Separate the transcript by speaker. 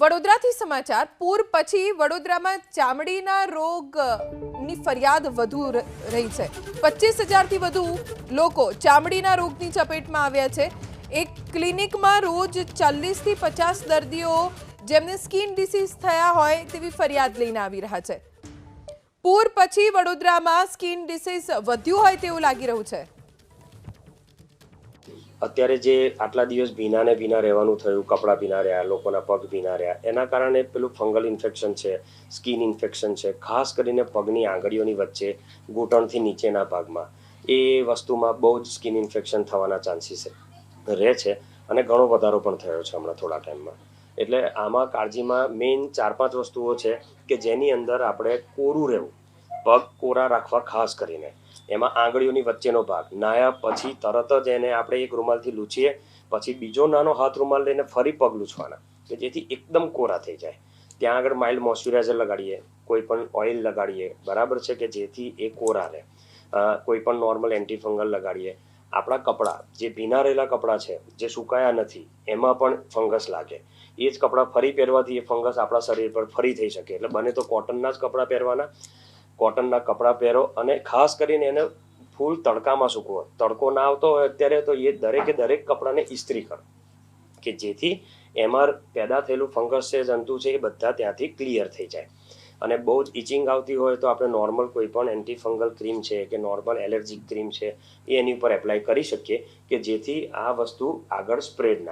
Speaker 1: વડોદરાથી સમાચાર. પૂર પછી વડોદરામાં ચામડીના રોગની ફરિયાદ વધુ રહી છે. પચીસ હજારથી વધુ લોકો ચામડીના રોગની ચપેટમાં આવ્યા છે. એક ક્લિનિકમાં રોજ ચાલીસથી પચાસ દર્દીઓ જેમને સ્કિન ડિસીઝ થયા હોય તેવી ફરિયાદ લઈને આવી રહ્યા છે. પૂર પછી વડોદરામાં સ્કિન ડિસીઝ વધ્યું હોય તેવું લાગી રહ્યું છે.
Speaker 2: અત્યારે જે આટલા દિવસ ભીના ને ભીના રહેવાનું થયું, કપડાં ભીના રહ્યા, લોકોના પગ ભીના રહ્યા, એના કારણે પેલું ફંગલ ઇન્ફેક્શન છે, સ્કિન ઇન્ફેક્શન છે, ખાસ કરીને પગની આંગળીઓની વચ્ચે ઘૂંટણથી નીચેના ભાગમાં. એ વસ્તુમાં બહુ જ સ્કિન ઇન્ફેક્શન થવાના ચાન્સીસ રહે છે અને ઘણો વધારો પણ થયો છે હમણાં થોડા ટાઈમમાં. એટલે આમાં કાળજીમાં મેઇન ચાર પાંચ વસ્તુઓ છે કે જેની અંદર આપણે કોરું રહેવું. પગ, કોરા રાખવા ખાસ કરીને. એમાં આંગળીઓની વચ્ચેનો ભાગ. નાયા પછી તરત જ એને આપણે એક રૂમાલથી લૂછીએ, પછી બીજો નાનો હાથ રૂમાલ લઈને ફરી પગ લૂછવાના, કે જેથી એકદમ કોરા થઈ જાય. ત્યાં આગળ માઇલ્ડ મોઇશ્ચરાઇઝર લગાડીએ, કોઈ પણ ઓઇલ લગાડીએ, બરાબર છે કે જેથી એ કોરા રહે. કોઈ પણ નોર્મલ એન્ટીફંગલ લગાડીએ. આપણા કપડાં, જે ભીના રહેલા કપડાં છે, જે સુકાયા નથી, એમાં પણ ફંગસ લાગે. એ જ કપડાં ફરી પહેરવાથી એ ફંગસ આપણા શરીર પર ફરી થઈ શકે. એટલે બને તો કોટનના જ કપડાં પહેરવાના કોટનના કપડાં પહેરો અને ખાસ કરીને એને ફૂલ તડકામાં સૂકવો. તડકો ના આવતો હોય અત્યારે તો એ દરેકે દરેક કપડાને ઇસ્ત્રી કરો. કે જેથી એમાં પેદા થયેલું ફંગસ છે, જંતુ છે, એ બધા ત્યાંથી ક્લિયર થઈ જાય. અને બહુ જ ઇચિંગ આવતી હોય તો આપણે નોર્મલ કોઈ પણ એન્ટીફંગલ ક્રીમ છે કે નોર્મલ એલર્જીક ક્રીમ છે, એ એની ઉપર એપ્લાય કરી શકીએ કે જેથી આ વસ્તુ આગળ સ્પ્રેડ ના